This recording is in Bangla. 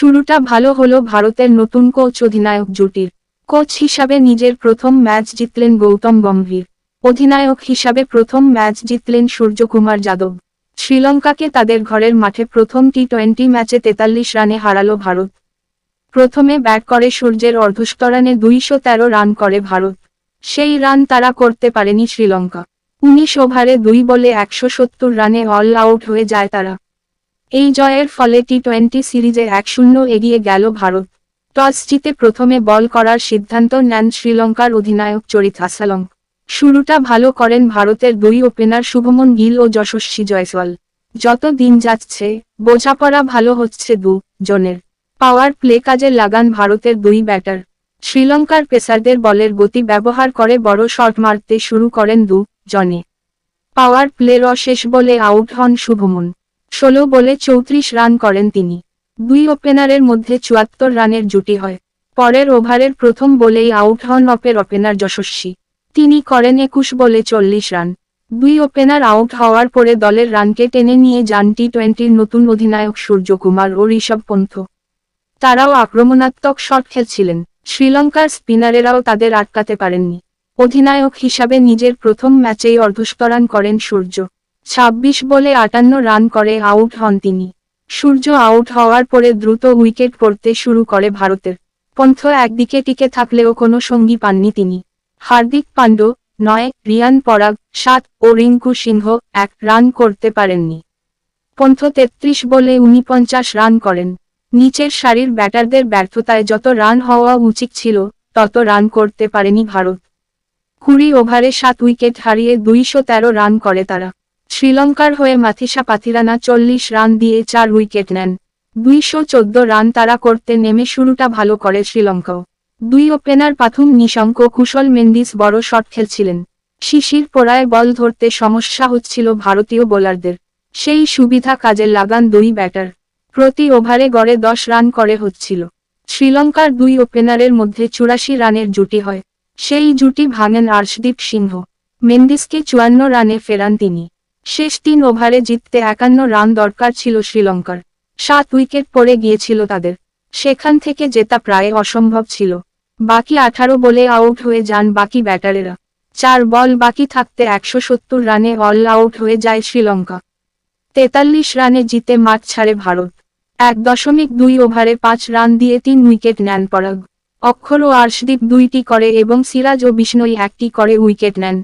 শুরুটা ভালো হলো ভারতের নতুন কোচ অধিনায়ক জুটির। কোচ হিসাবে নিজের প্রথম ম্যাচ জিতলেন গৌতম গম্ভীর। অধিনায়ক হিসাবে প্রথম ম্যাচ জিতলেন সূর্যকুমার যাদব। শ্রীলঙ্কাকে তাদের ঘরের মাঠে প্রথম টি টোয়েন্টি ম্যাচে তেতাল্লিশ রানে হারালো ভারত। প্রথমে ব্যাট করে সূর্যের অর্ধস্তরানে দুইশো তেরো রান করে ভারত। সেই রান তারা করতে পারেনি শ্রীলঙ্কা। উনিশ ওভারে দুই বলে একশো সত্তর রানে অল আউট হয়ে যায় তারা। এই জয়ের ফলে টি টোয়েন্টি সিরিজে এক শূন্য এগিয়ে গেল ভারত। টস জিতে প্রথমে বল করার সিদ্ধান্ত নেন শ্রীলঙ্কার অধিনায়ক চরিত আসালং শুরুটা ভালো করেন ভারতের দুই ওপেনার শুভমন গিল ও যশস্বী জয়সওয়াল। যত দিন যাচ্ছে, বোঝাপড়া ভালো হচ্ছে দু জনের। পাওয়ার প্লে কাজে লাগান ভারতের দুই ব্যাটার। শ্রীলঙ্কার পেসারদের বলের গতি ব্যবহার করে বড় শট মারতে শুরু করেন দু জনে। পাওয়ার প্লের শেষ বলে আউট হন শুভমন। ষোলো বলে চৌত্রিশ রান করেন তিনি। দুই ওপেনারের মধ্যে চুয়াত্তর রানের জুটি হয়। পরের ওভারের প্রথম বলেই আউট হন অপের ওপেনার যশস্বী। তিনি করেন একুশ বলে চল্লিশ রান। দুই ওপেনার আউট হওয়ার পরে দলের রানকে টেনে নিয়ে যান টি টোয়েন্টির নতুন অধিনায়ক সূর্যকুমার ও ঋষভ পন্থ। তারাও আক্রমণাত্মক শট খেলছিলেন। শ্রীলঙ্কার স্পিনারেরাও তাদের আটকাতে পারেননি। অধিনায়ক হিসাবে নিজের প্রথম ম্যাচেই অর্ধস্তরান করেন সূর্য। ছাব্বিশ বলে আটান্ন রান করে, আউট হন তিনি। সূর্য আউট হওয়ার পরে দ্রুত উইকেট পড়তে শুরু করে ভারতের। পন্থ একদিকে টিকে থাকলেও কোনো সঙ্গী পাননি তিনি। হার্দিক পাণ্ড নয়, রিয়ান পরাগ, সাত ও রিঙ্কু সিংহ এক রান করতে পারেননি। পন্থ তেত্রিশ বলে উনিপঞ্চাশ রান করেন। নিচের সারির ব্যাটারদের ব্যর্থতায় যত রান হওয়া উচিত ছিল, তত রান করতে পারেনি ভারত। কুড়ি ওভারে সাত উইকেট হারিয়ে দুইশো তেরো রান করে তারা। শ্রীলঙ্কার হয়ে মাথিসা পাথিরানা চল্লিশ রান দিয়ে চার উইকেট নেন। দুইশো চোদ্দ রান তারা করতে নেমে শুরুটা ভালো করে শ্রীলঙ্কাও দুই ওপেনার পাথুম নিশঙ্ক, কুশল মেন্দিস বড় শট খেলছিলেন। শিশির পোড়ায় বল ধরতে সমস্যা হচ্ছিল ভারতীয় বোলারদের। সেই সুবিধা কাজে লাগান দুই ব্যাটার। প্রতি ওভারে গড়ে দশ রান করে হচ্ছিল। শ্রীলঙ্কার দুই ওপেনারের মধ্যে চুরাশি রানের জুটি হয়। সেই জুটি ভাঙেন আর্শদীপ সিংহ। মেন্দিসকে চুয়ান্ন রানে ফেরান তিনি। শেষ তিন ওভারে জিততে একান্ন রান দরকার ছিল শ্রীলঙ্কার। সাত উইকেট পড়ে গিয়েছিল তাদের। সেখান থেকে জেতা প্রায় অসম্ভব ছিল। বাকি আঠারো বলে আউট হয়ে যান বাকি ব্যাটারেরা। চার বল বাকি থাকতে একশো সত্তর রানে অল আউট হয়ে যায় শ্রীলঙ্কা। তেতাল্লিশ রানে জিতে মাঠ ছাড়ে ভারত। এক দশমিক দুই ওভারে পাঁচ রান দিয়ে তিন উইকেট নেন পরাগ। অক্ষর ও আর্শদীপ দুইটি করে এবং সিরাজ ও বিষ্ণই একটি করে উইকেট নেন।